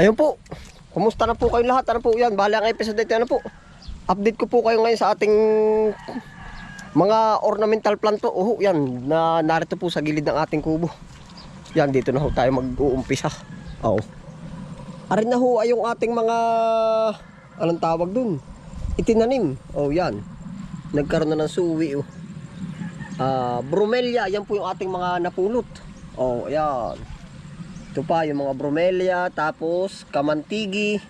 Ayun po. Kumusta na po kayong lahat? Ano po yan? Bali ang episode ito. Ano po? Update ko po kayo ngayon sa ating mga ornamental plant po. Oh, yan. Na narito po sa gilid ng ating kubo. Yan, dito na ho tayo mag-uumpisa. Oo. Arin na ho ay yung ating mga anong tawag dun? Itinanim. Oh, yan. Nagkaroon na ng suwi oh. Ah, bromelia, yan po yung ating mga napulot. Oh, ayan. Ito pa yung mga bromelia, tapos kamantigi.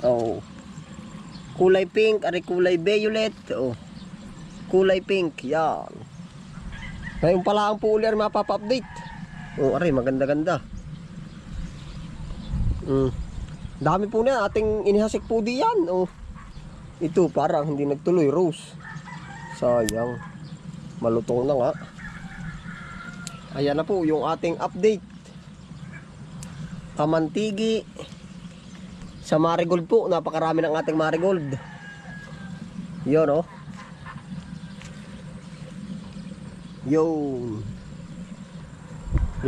Oh. Kulay pink, ari kulay violet. Oh. Kulay pink, yan. Ngayon pala ang puli ay mapapa-update. Oh, ari maganda-ganda. Mm. Dami po na ating inihasik po diyan. Oh. Ito parang hindi nagtuloy rose. Sayang. Malutong na nga. Ayan na po yung ating update. Kamantigi. Sa marigold po, napakarami ng ating marigold. Yun oh. Yun.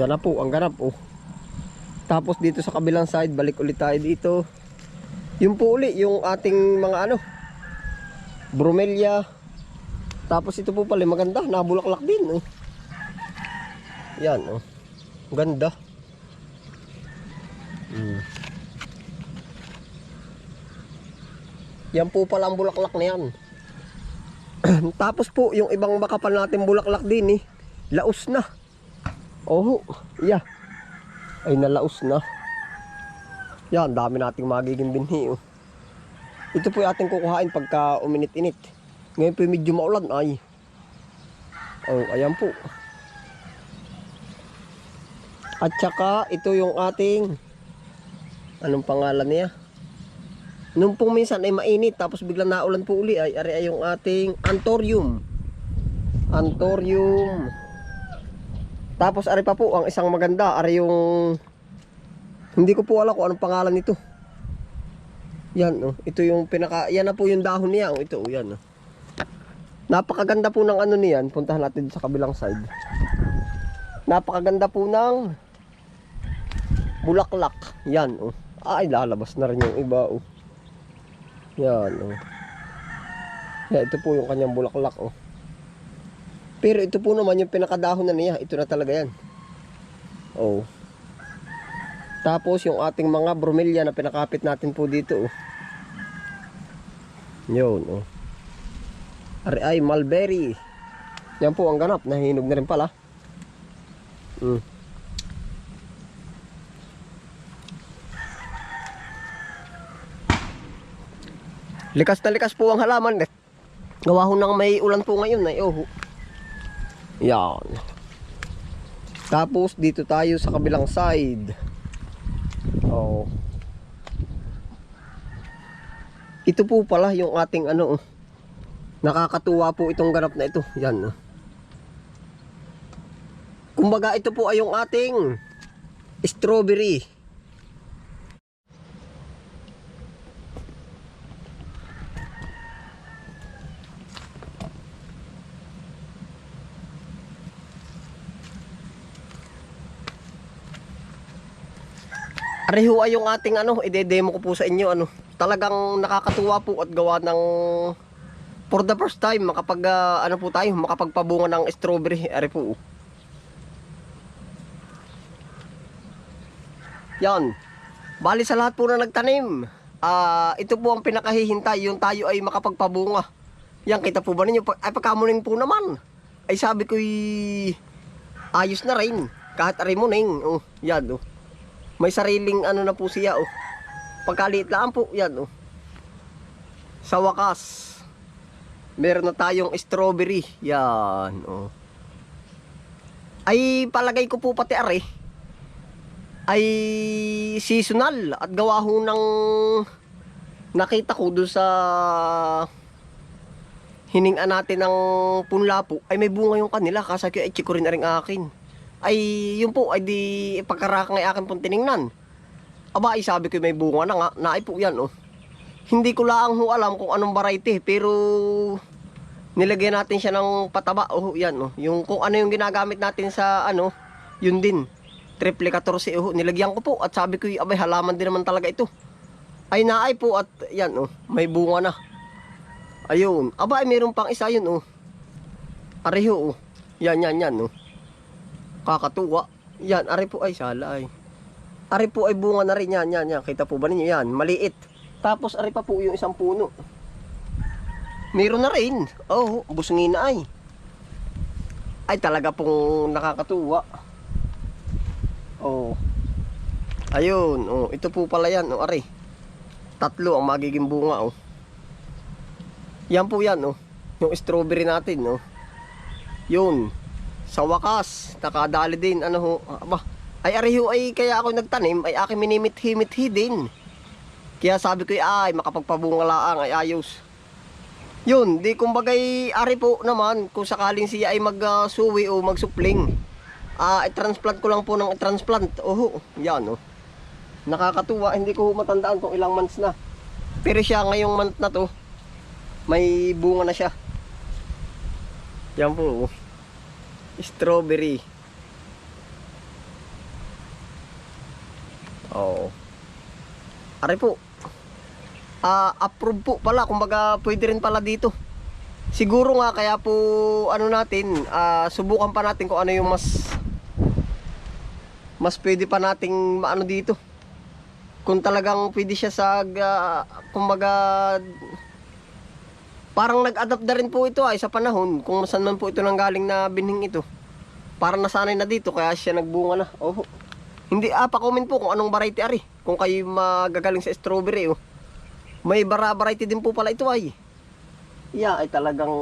Yan na po, ang ganap oh. Tapos dito sa kabilang side, balik ulit tayo dito. Yung po uli, yung ating mga ano, bromelia. Tapos ito po pala, maganda, nabulaklak din. Oh. Yan oh. Ganda. Hmm. Yan po pala ang bulaklak na yan. Tapos po, yung ibang makapal natin bulaklak din eh. Laos na. Oh, yeah. Ay nalaos na. Yan, dami nating magiging binhi. Oh. Ito po yung ating kukuhain pagka uminit-init. Ngayon po medyo maulan ay. Oh, ayan po. At saka ito yung ating anong pangalan niya? Nung pong minsan ay mainit tapos biglang naulan po uli ay ari ay yung ating antorium. Antorium. Tapos ari pa po ang isang maganda, ari yung hindi ko po alam kung anong pangalan nito. Yan oh, ito yung pinaka yan na po yung dahon niya, oh, ito oh, yan oh. Napakaganda po ng ano niyan, puntahan natin sa kabilang side. Napakaganda po ng bulaklak. Yan oh. Ay lalabas na rin yung iba oh. Yan oh. Yan, ito po yung kanyang bulaklak oh. Pero ito po naman yung pinakadahon na niya. Ito na talaga yan. Oh. Tapos yung ating mga bromelia na pinakapit natin po dito. Oh. Yun. Oh. Ari ay mulberry. Yan po ang ganap. Nahinog na rin pala. Mm. Likas na likas po ang halaman. Eh. Gawa ho ng may ulan po ngayon. Ay, oh. Yan. Tapos dito tayo sa kabilang side. Oh. Ito po pala yung ating ano. oh. Nakakatuwa po itong ganap na ito. Yan. oh. Kumbaga ito po ay yung ating strawberry. Areho ay yung ating ano, ide-demo ko po sa inyo ano. Talagang nakakatuwa po at gawa ng for the first time makapag ah, ano po tayo, makapagpabunga ng strawberry. Are po. Yan. Bali sa lahat po na nagtanim. Ah, ito po ang pinakahihintay, yung tayo ay makapagpabunga. Yan, kita po ba ninyo? Ay, pagkamuning po naman. Ay, sabi ko'y ayos na rin. Kahit arimuning. Oh, yan, oh. May sariling ano na po siya, oh. Pagkaliit lang po, yan, oh. Sa wakas, meron na tayong strawberry. Yan, oh. Ay, palagay ko po pati are, ay seasonal at gawa ho ng nakita ko doon sa hiningan natin ng punla po ay may bunga yung kanila kasi ko ay chiko rin na rin akin ay yun po ay di pagkarakang ay akin pong tiningnan aba ay sabi ko may bunga na nga na ay po yan oh hindi ko lang ho alam kung anong variety pero nilagyan natin siya ng pataba oh yan oh yung kung ano yung ginagamit natin sa ano yun din triple 14 oh, nilagyan ko po at sabi ko, abay halaman din naman talaga ito. Ay naay po at yan oh, may bunga na. Ayun, aba ay mayroon pang isa yun oh. Areho oh. Yan, yan, yan oh. Kakatuwa. Yan, ari po ay sala ay. Ari po ay bunga na rin yan, yan, yan. Kita po ba ninyo yan? Maliit. Tapos ari pa po yung isang puno. Meron na rin. Oh, busungin na ay. Ay talaga pong nakakatuwa. Oh. Ayun, oh, ito po pala yan, oh, ari. Tatlo ang magiging bunga, oh. Yan po yan, oh. Yung strawberry natin, oh. Yun. Sa wakas, nakadali din, ano ho. Aba, ay ariho ay kaya ako nagtanim, ay aking minimit-himit din. Kaya sabi ko, ay, makapagpabunga laang, ay ayos. Yun, di kumbagay ari po naman kung sakaling siya ay magsuwi o magsupling. Ah, i-transplant ko lang po ng i-transplant. Oho, yan oh. Nakakatuwa, hindi ko matandaan kung ilang months na. Pero siya ngayong month na to, may bunga na siya. Yan po. oh. Strawberry. Oo. Ari po. Ah, approve po pala. Kumbaga, pwede rin pala dito. Siguro nga kaya po ano natin, ah, subukan pa natin kung ano yung mas mas pwede pa nating maano dito. Kung talagang pwede siya sa ah, kumbaga parang nag-adapt na rin po ito ay sa panahon kung saan man po ito nanggaling na binhing ito. Parang nasanay na dito kaya siya nagbunga na. Oh. Hindi ah pa-comment po kung anong variety ari. Kung kayo magagaling sa strawberry oh. May bara variety din po pala ito ay. Yeah, ay talagang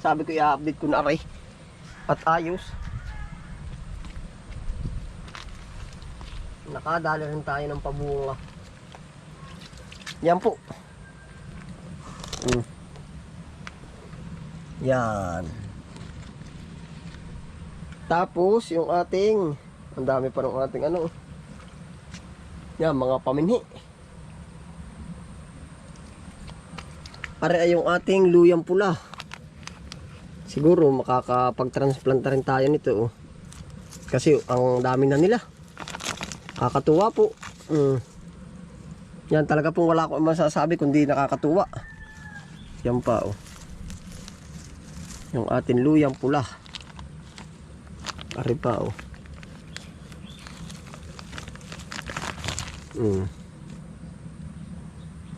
sabi ko i-update ko na ari. At ayos. Nakadali rin tayo ng pabunga. Yan po. Mm. Yan. Tapos yung ating ang dami pa ng ating ano. Yan mga paminhi. Are ay yung ating luyang pula. Siguro makakapag-transplant rin tayo nito. Oh. Kasi ang dami na nila. Kakatuwa po. Mm. Yan talaga pong wala akong masasabi kundi nakakatuwa. Yan pa oh. Yung ating luyang pula. Ari pa oh. Mm.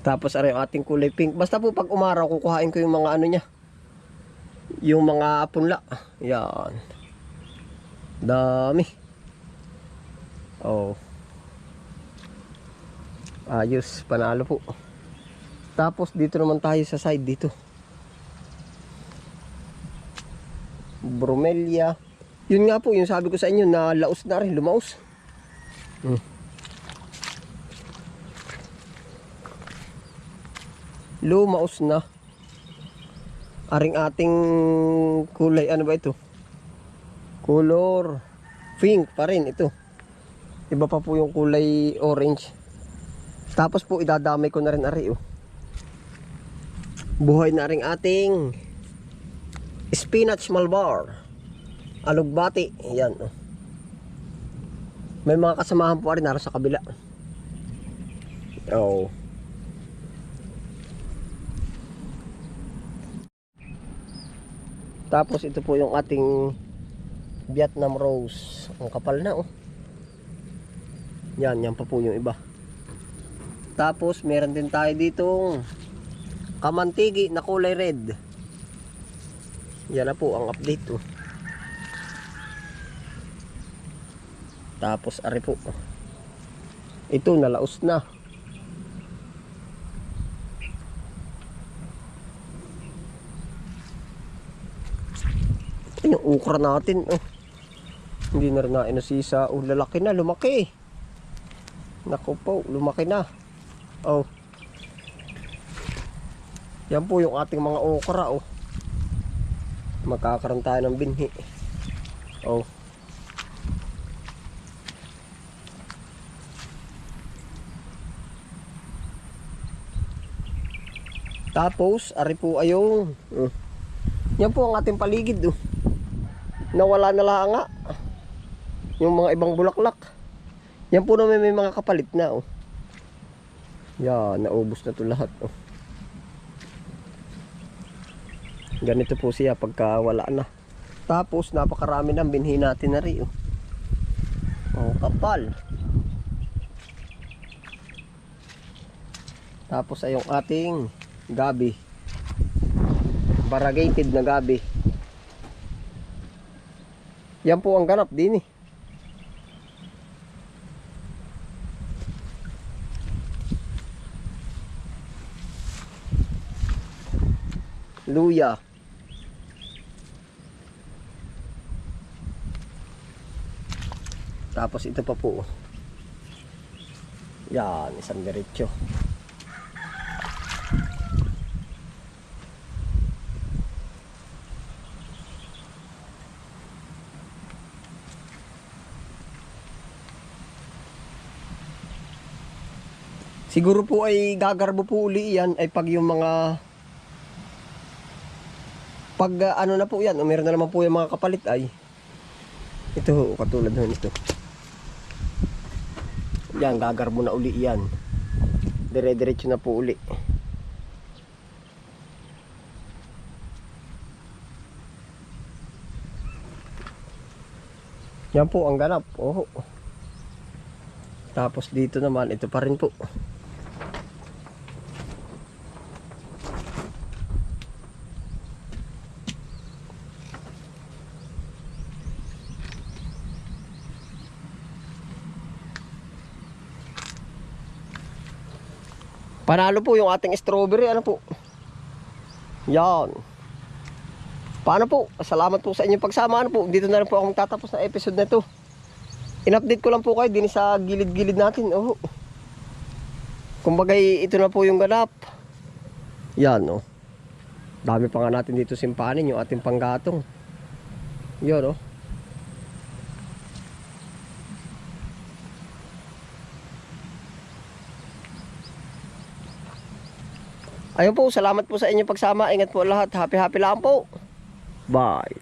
Tapos ari yung ating kulay pink. Basta po pag umaraw kukuhain ko yung mga ano niya. Yung mga punla. Yan. Dami. Oh. Ayos, panalo po. Tapos dito naman tayo sa side dito. Bromelia. Yun nga po, yung sabi ko sa inyo na laos na rin, lumaos. Hmm. Lumaos na. Aring ating kulay, ano ba ito? Color pink pa rin ito. Iba pa po yung kulay orange. Tapos po idadamay ko na rin ari oh. Buhay na rin ating spinach malbar. Alugbati. Yan. May mga kasamahan po rin naro sa kabila. Oh. Tapos ito po yung ating Vietnam rose. Ang kapal na oh. Yan, yan pa po yung iba. Tapos meron din tayo ditong kamantigi na kulay red. Yan na po ang update oh. Tapos ari po. Ito nalaos na. Yung ukra natin oh. Hindi na rin na inusisa. Oh, lalaki na, lumaki. Naku po, lumaki na. Oh. Yan po yung ating mga okra, oh. Magkakaroon tayo ng binhi. Oh. Tapos, ari po ayong. Oh. Yan po ang ating paligid, oh. Nawala na lang nga. Yung mga ibang bulaklak. Yan po naman may mga kapalit na oh. Yan, naubos na to lahat oh. Ganito po siya pagka wala na. Tapos napakarami ng binhi natin na rin oh. Oh, kapal. Tapos ay yung ating gabi. Variegated na gabi. Yan po ang ganap din eh. Luya. Tapos ito pa po. Yan, isang diretso. Siguro po ay gagarbo po uli yan ay pag yung mga pag ah, ano na po yan, o meron na naman po yung mga kapalit ay ito katulad ho nito. Yan, gagarbo na uli yan. Dire-diretso na po uli. Yan po ang ganap. Oh. Tapos dito naman, ito pa rin po. Panalo po yung ating strawberry. Ano po? Yan. Paano po? Salamat po sa inyong pagsama. Ano po? Dito na rin po akong tatapos na episode na ito. In-update ko lang po kayo din sa gilid-gilid natin. Oh. Kumbaga ito na po yung ganap. Yan oh. Dami pa nga natin dito simpanin yung ating panggatong. Yan oh. Ayun po, salamat po sa inyong pagsama. Ingat po lahat. Happy happy lang po. Bye.